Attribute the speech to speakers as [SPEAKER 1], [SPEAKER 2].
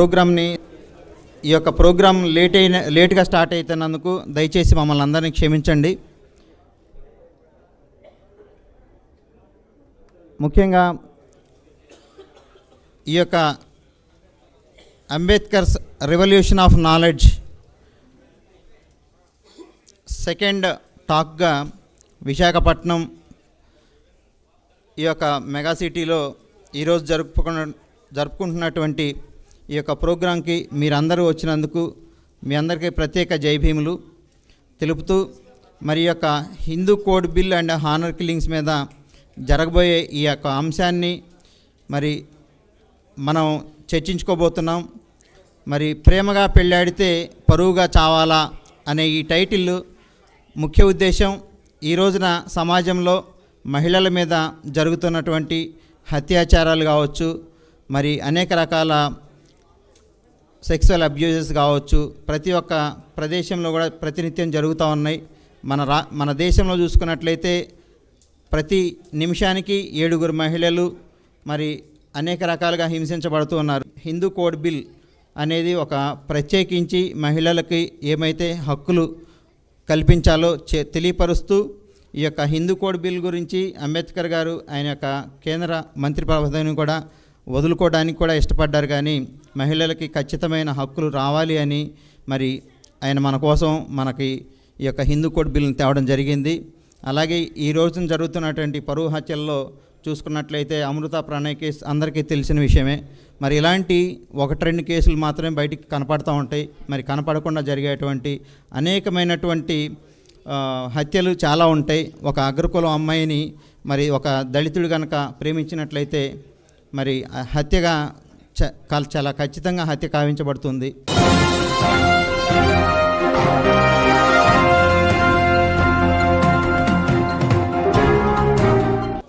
[SPEAKER 1] ప్రోగ్రామ్ని ఈ యొక్క ప్రోగ్రాం లేట్ అయిన లేట్గా స్టార్ట్ అవుతున్నందుకు దయచేసి మమ్మల్ని అందరినీ క్షమించండి. ముఖ్యంగా ఈ యొక్క Ambedkar's revolution of knowledge second టాక్గా Visakhapatnam ఈ యొక్క మెగా సిటీలో ఈరోజు జరుపుకున్న జరుపుకుంటున్నటువంటి ఈ యొక్క ప్రోగ్రాంకి మీరందరూ వచ్చినందుకు మీ అందరికీ ప్రత్యేక జైభీములు తెలుపుతూ మరి యొక్క Hindu code bill and honour killings మీద జరగబోయే ఈ యొక్క అంశాన్ని మరి మనం చర్చించుకోబోతున్నాం. మరి ప్రేమగా పెళ్ళాడితే పరువుగా చావాలా అనే ఈ టైటిల్ ముఖ్య ఉద్దేశం ఈ రోజున సమాజంలో మహిళల మీద జరుగుతున్నటువంటి అత్యాచారాలు కావచ్చు మరి అనేక రకాల సెక్సువల్ అబ్యూజెస్ కావచ్చు ప్రతి ఒక్క ప్రదేశంలో కూడా ప్రతినిత్యం జరుగుతూ ఉన్నాయి. మన రా మన దేశంలో చూసుకున్నట్లయితే ప్రతి నిమిషానికి ఏడుగురు మహిళలు మరి అనేక రకాలుగా హింసించబడుతూ ఉన్నారు. హిందూ కోడ్ బిల్ అనేది ఒక ప్రత్యేకించి మహిళలకి ఏమైతే హక్కులు కల్పించాలో చే తెలియపరుస్తూ ఈ యొక్క హిందూ కోడ్ బిల్ గురించి అంబేద్కర్ గారు ఆయన యొక్క కేంద్ర మంత్రి పదవిని కూడా వదులుకోవడానికి కూడా ఇష్టపడ్డారు. కానీ మహిళలకి ఖచ్చితమైన హక్కులు రావాలి అని మరి ఆయన మన కోసం మనకి ఈ యొక్క హిందూ కోడ్ బిల్ని తేవడం జరిగింది. అలాగే ఈ రోజున జరుగుతున్నటువంటి పరువు హత్యల్లో చూసుకున్నట్లయితే అమృత ప్రణయ్ కేసు అందరికీ తెలిసిన విషయమే. మరి ఇలాంటి ఒకటి రెండు కేసులు మాత్రమే బయటికి కనపడుతూ ఉంటాయి. మరి కనపడకుండా జరిగేటువంటి అనేకమైనటువంటి హత్యలు చాలా ఉంటాయి. ఒక అగ్రకులం అమ్మాయిని మరి ఒక దళితుడు కనుక ప్రేమించినట్లయితే మరి హత్యగా చాలా ఖచ్చితంగా హత్య కావించబడుతుంది.